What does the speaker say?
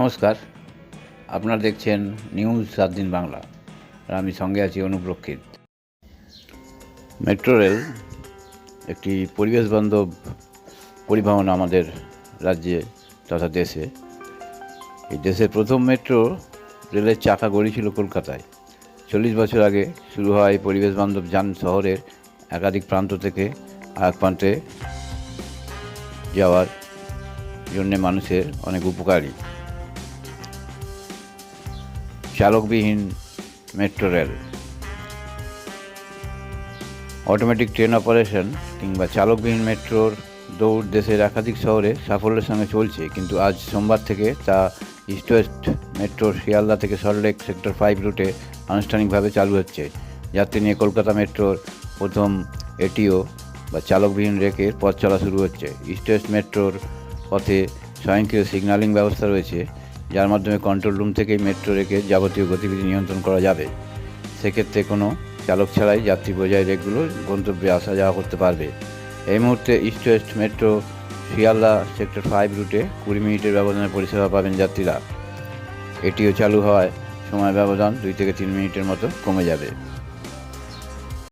নমস্কার। আপনারা দেখছেন নিউজ সাত দিন বাংলা। আর আমি সঙ্গে আছি অনুপ্রক্ষিত মেট্রো রেল, একটি পরিবেশ বান্ধব পরিবহন আমাদের রাজ্যে তথা দেশে। এই দেশের প্রথম মেট্রো রেলের চাকা গড়িয়েছিল কলকাতায়। চল্লিশ বছর আগে শুরু এই পরিবেশ বান্ধব যান শহরের একাধিক প্রান্ত থেকে আরেক প্রান্তে যাওয়ার জন্যে মানুষের অনেক উপকারী। চালকবিহীন metro rail. Automatic train operation কিংবা চালকবিহীন মেট্রোর দৌড় দেশের একাধিক শহরে সাফল্যের সঙ্গে চলছে, কিন্তু আজ সোমবার থেকে তা ইস্ট ওয়েস্ট মেট্রোর শিয়ালদা থেকে সল্টলেক সেক্টর ফাইভ রুটে আনুষ্ঠানিকভাবে চালু হচ্ছে। যাত্রী নিয়ে কলকাতা মেট্রোর প্রথম এটিও বা চালকবিহীন রেকের পথ চলা শুরু হচ্ছে। ইস্ট ওয়েস্ট মেট্রোর পথে স্বয়ংক্রিয় সিগন্যালিং ব্যবস্থা রয়েছে। যার মাধ্যমে কন্ট্রোল রুম থেকেই মেট্রো রেখে যাবতীয় গতিবিধি নিয়ন্ত্রণ করা যাবে। সেক্ষেত্রে কোনো চালক ছাড়াই যাত্রী বোঝাই রেকগুলো গন্তব্যে আসা যাওয়া করতে পারবে। এই মুহূর্তে east west metro Sealdah sector five রুটে কুড়ি মিনিটের ব্যবধানে পরিষেবা পাবেন যাত্রীরা। এটিও চালু হওয়ায় সময় ব্যবধান দুই থেকে তিন মিনিটের মতো কমে যাবে।